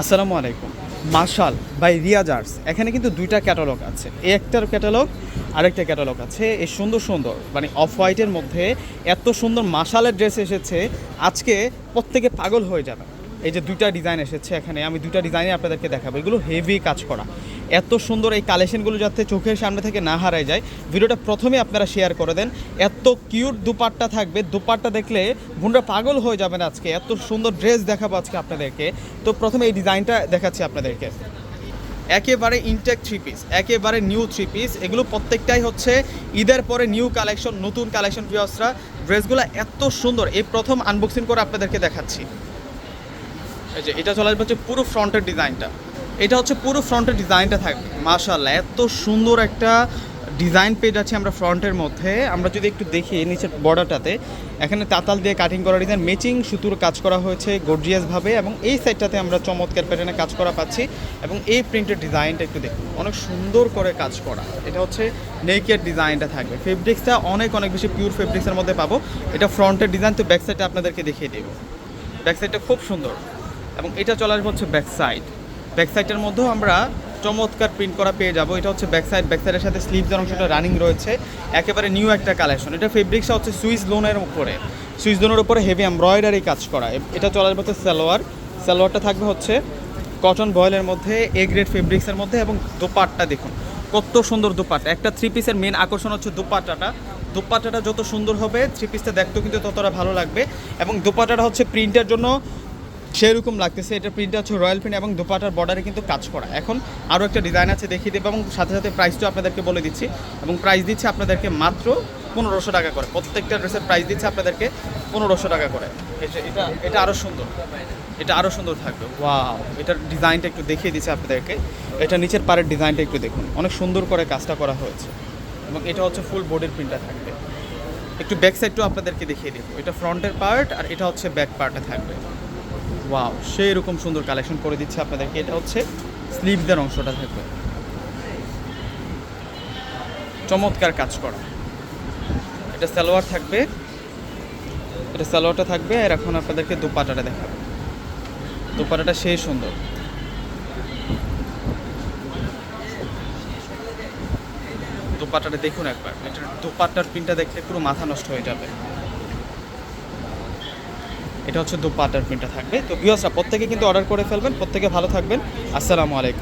আসসালামু আলাইকুম। Martial by রিয়াজার্স এখানে কিন্তু দুইটা ক্যাটালগ আছে। একটার ক্যাটালগ, আরেকটা ক্যাটালগ আছে। এই সুন্দর সুন্দর মানে অফ হোয়াইটের মধ্যে এত সুন্দর মাশালের ড্রেস এসেছে, আজকে প্রত্যেকে পাগল হয়ে যাবে। এই যে দুইটা ডিজাইন এসেছে এখানে, আমি দুইটা ডিজাইনে আপনাদেরকে দেখাবো। এগুলো হেভি কাজ করা। এত সুন্দর এই কালেকশনগুলো যাতে চোখের সামনে থেকে না হারায় যায়, ভিডিওটা প্রথমে আপনারা শেয়ার করে দেন। এত কিউট দুপাট্টা থাকবে, দুপাট্টা দেখলে বোনরা পাগল হয়ে যাবেন আজকে। এত সুন্দর ড্রেস দেখাবো আজকে আপনাদেরকে। তো প্রথমে এই ডিজাইনটা দেখাচ্ছি আপনাদেরকে। একেবারে ইনটেক থ্রি পিস একেবারে নিউ থ্রি পিস এগুলো প্রত্যেকটাই হচ্ছে ঈদের পরে নিউ কালেকশন নতুন কালেকশন ভিউসরা ড্রেসগুলো এত সুন্দর। এই প্রথম আনবক্সিং করে আপনাদেরকে দেখাচ্ছি। এই যে, এটা চলে আসবে হচ্ছে পুরো ফ্রন্টের ডিজাইনটা। এটা হচ্ছে পুরো ফ্রন্টের ডিজাইনটা থাকবে মাশাল্লাহ এত সুন্দর একটা ডিজাইন পেজ আছে আমরা ফ্রন্টের মধ্যে। আমরা যদি একটু দেখি নিচের বর্ডারটাতে, এখানে তাতাল দিয়ে কাটিং করা ডিজাইন ম্যাচিং সুতুর কাজ করা হয়েছে গর্জিয়াসভাবে এবং এই সাইডটাতে আমরা চমৎকার প্যাটার্নে কাজ করা পাচ্ছি এবং এই প্রিন্টের ডিজাইনটা একটু দেখুন, অনেক সুন্দর করে কাজ করা। এটা হচ্ছে নেকের ডিজাইনটা থাকবে। ফেব্রিক্সটা অনেক অনেক বেশি পিওর ফেব্রিক্সের মধ্যে পাবো। এটা ফ্রন্টের ডিজাইন তো ব্যাক সাইডটা আপনাদেরকে দেখিয়ে দেবো। ব্যাক সাইডটা খুব সুন্দর। এবং এটা চলে আসবে হচ্ছে ব্যাক সাইড ব্যাক সাইডের মধ্যেও আমরা চমৎকার প্রিন্ট করা পেয়ে যাব। এটা হচ্ছে ব্যাক সাইড ব্যাক সাইডের সাথে স্লিভসের অংশটা রানিং রয়েছে। একেবারে নিউ একটা কালেকশন এটা ফেব্রিক্সটা হচ্ছে সুইস লোনের উপরে। সুইস লোনের উপরে হেভি এমব্রয়ডারি কাজ করা। এটা চলে আসবে হচ্ছে সালোয়ার। সালোয়ারটা থাকবে হচ্ছে কটন বয়েলের মধ্যে এ গ্রেড ফেব্রিক্সের মধ্যে এবং দোপাট্টা দেখুন। কত সুন্দর দোপাট্টা। একটা থ্রি পিসের মেন আকর্ষণ হচ্ছে দোপাট্টাটা। দোপাট্টাটা যত সুন্দর হবে থ্রি পিসটা দেখতেও কিন্তু ততটা ভালো লাগবে। এবং দোপাট্টাটা হচ্ছে প্রিন্টের জন্য সেরকম লাগতেছে। এটা প্রিন্টটা হচ্ছে রয়্যাল প্রিন্ট এবং দোপাটার বর্ডারে কিন্তু কাজ করা। এখন আরও একটা ডিজাইন আছে, দেখিয়ে দেবো এবং সাথে সাথে প্রাইসটাও আপনাদেরকে বলে দিচ্ছি। এবং প্রাইস দিচ্ছে আপনাদেরকে মাত্র পনেরোশো টাকা করে। প্রত্যেকটা ড্রেসের প্রাইস দিচ্ছে আপনাদেরকে পনেরোশো টাকা করে। এটা এটা আরও সুন্দর। এটা আরও সুন্দর থাকবে। ওয়াও এটার ডিজাইনটা একটু দেখিয়ে দিচ্ছে আপনাদেরকে। এটা নিচের পাড়ের ডিজাইনটা একটু দেখুন। অনেক সুন্দর করে কাজটা করা হয়েছে। এবং এটা হচ্ছে ফুল বডির প্রিন্টটা থাকবে। একটু ব্যাক সাইডটাও আপনাদেরকে দেখিয়ে দেবো। এটা ফ্রন্টের পার্ট আর এটা হচ্ছে ব্যাক পার্টে থাকবে। ওয়াও সেই রকম সুন্দর কালেকশন করে দিচ্ছে আপনাদেরকে। এটা হচ্ছে স্লিভদের অংশটা থাকবে চমৎকার কাজ করা। এটা সালোয়ার থাকবে। এটা সালোয়ারটা থাকবে, আর এখন আপনাদেরকে দুপাটাটা দেখাবো। দুপাটাটা সেই সুন্দর। দুপাটাটা দেখুন একবার। এটা দুপাট্টার প্রিন্টটা দেখলে পুরো মাথা নষ্ট হয়ে যাবে। এটা হচ্ছে দু পাটার প্রিন্টটা থাকবে। তো ভিউয়ার্সরা প্রত্যেকে কিন্তু অর্ডার করে ফেলবেন, প্রত্যেকে ভালো থাকবেন। আসসালামু আলাইকুম।